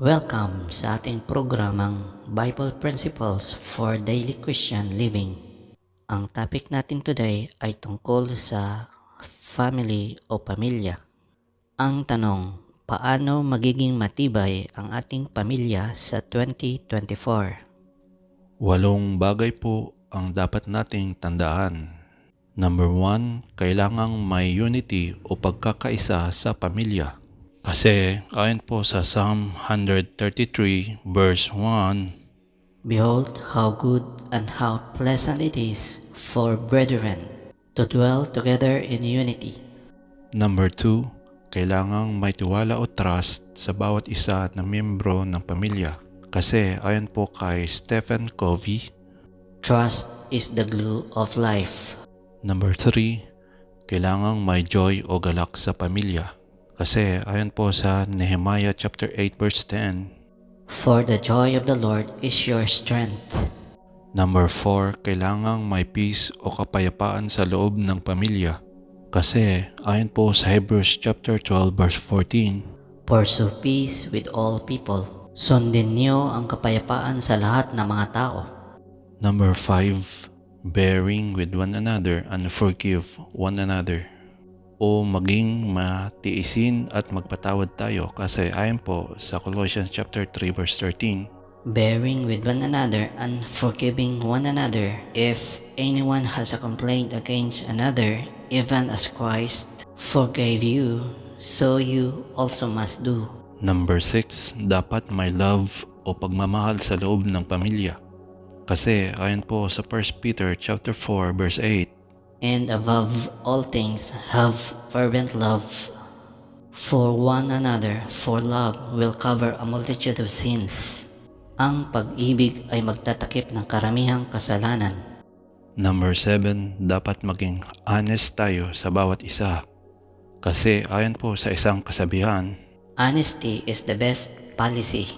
Welcome sa ating programang Bible Principles for Daily Christian Living. Ang topic natin today ay tungkol sa family o pamilya. Ang tanong, paano magiging matibay ang ating pamilya sa 2024? Walong bagay po ang dapat nating tandaan. Number one, kailangang may unity o pagkakaisa sa pamilya. Kasi ayon po sa Psalm 133 verse 1, Behold how good and how pleasant it is for brethren to dwell together in unity. Number two, kailangang may tiwala o trust sa bawat isa na miyembro ng pamilya. Kasi ayon po kay Stephen Covey, Trust is the glue of life. Number 3, kailangang may joy o galak sa pamilya. Kasi ayon po sa Nehemiah chapter 8 verse 10. For the joy of the Lord is your strength. Number 4, kailangang may peace o kapayapaan sa loob ng pamilya. Kasi ayon po sa Hebrews chapter 12 verse 14. Pursue peace with all people. Sundin niyo ang kapayapaan sa lahat ng mga tao. Number 5, bearing with one another and forgive one another. O maging matiisin at magpatawad tayo kasi ayon po sa Colossians chapter 3 verse 13. Bearing with one another and forgiving one another if anyone has a complaint against another, even as Christ forgave you, so you also must do. Number 6, dapat may love o pagmamahal sa loob ng pamilya. Kasi ayon po sa 1 Peter chapter 4 verse 8, And above all things, have fervent love for one another, for love will cover a multitude of sins. Ang pag-ibig ay magtatakip ng karamihang kasalanan. Number 7, dapat maging honest tayo sa bawat isa. Kasi ayon po sa isang kasabihan. Honesty is the best policy.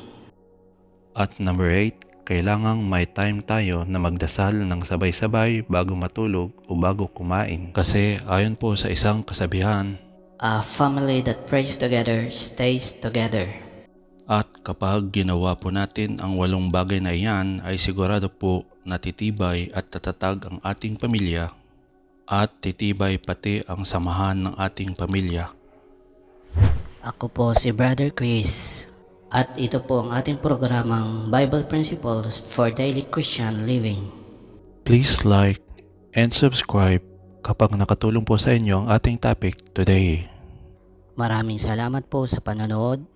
At number 8, kailangang may time tayo na magdasal ng sabay-sabay bago matulog o bago kumain. Kasi ayon po sa isang kasabihan, A family that prays together stays together. At kapag ginawa po natin ang walong bagay na iyan ay sigurado po na titibay at tatatag ang ating pamilya at titibay pati ang samahan ng ating pamilya. Ako po si Brother Chris at ito po ang ating programang Bible Principles for Daily Christian Living. Please like and subscribe kapag nakatulong po sa inyo ang ating topic today. Maraming salamat po sa panonood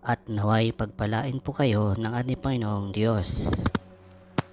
at naway pagpalain po kayo ng ating Panginoong Diyos.